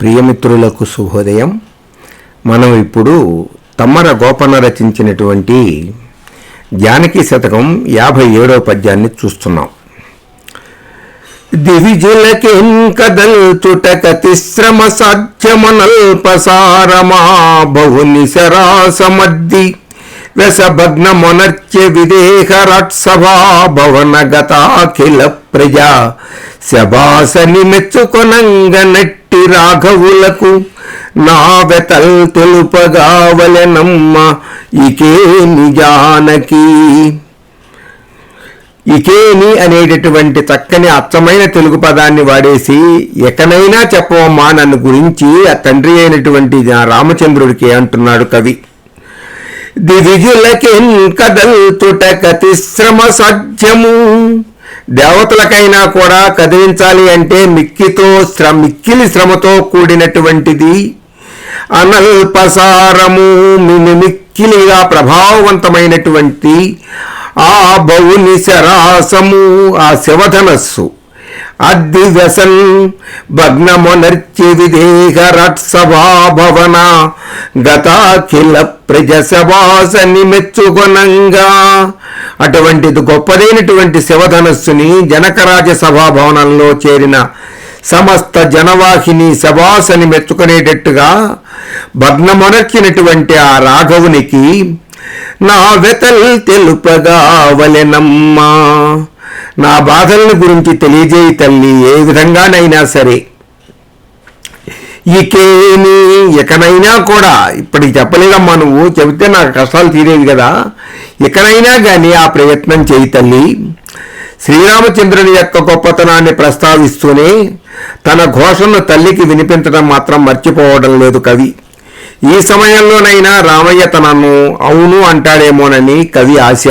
ప్రియమిత్రులకు శుభోదయం. మనం ఇప్పుడు తమ్మర గోపన రచించినటువంటి జానకి శతకం యాభై ఏడవ పద్యాన్ని చూస్తున్నాం. దివిజులకెంకదల్చుటక తిశ్రమ సాధ్యమనల్పసారమా బహుని సరాసమద్ది వ్యసభగ్న మొనర్చ్య విదేహ రట్సభా భవన గతాఖిల ప్రజా శబాసని మెచ్చుకొనంగ నట్టి రాఘవులకు నా వెతల్ తెలుపగావలెనమ్మ ఇకే నిజానకి. ఇకేని అనేటటువంటి చక్కని అచ్చమైన తెలుగు పదాన్ని వాడేసి ఎకనైనా చెప్పవమ్మా నన్ను గురించి ఆ తండ్రి అయినటువంటి రామచంద్రుడికి అంటున్నాడు కవి. దివిజులకెన్ కదల్తుట కతిశ్రమ సాధ్యము. దేవతలకైనా కూడా కదిలించాలి అంటే మిక్కితో శ్రమ మిక్కిలి శ్రమతో కూడినటువంటిది. అనల్పసారము మిని మిక్కిలిగా ప్రభావవంతమైనటువంటి ఆ బౌని శరాసము ఆ శివధనస్సు. అద్ది వ్యసన్ భగ్నమునర్చి విదేహ గతాఖిల ప్రజ సభాసని మెచ్చుకొనంగా. అటువంటిది గొప్పదైనటువంటి శివధనస్సుని జనకరాజ సభాభవనంలో చేరిన సమస్త జనవాహిని సభాసని మెచ్చుకునేటట్టుగా భగ్నమునర్చినటువంటి ఆ రాఘవునికి నా వెతల్ తెలుపగా వలెనమ్మా. నా బాధలను గురించి తెలియజేయి తల్లి ఏ విధంగానైనా సరే. ఇకేమి ఎక్కడైనా కూడా ఇప్పటికి చెప్పలేదమ్మా నువ్వు చెబితే నాకు కష్టాలు తీరేవి కదా. ఎక్కడైనా కానీ ఆ ప్రయత్నం చేయి తల్లి. శ్రీరామచంద్రుని యొక్క గొప్పతనాన్ని ప్రస్తావిస్తూనే తన ఘోషను తల్లికి వినిపించడం మాత్రం మర్చిపోవడం లేదు కవి. ఈ సమయంలోనైనా రామయ్య తనను అవును అంటాడేమోనని కవి ఆశ.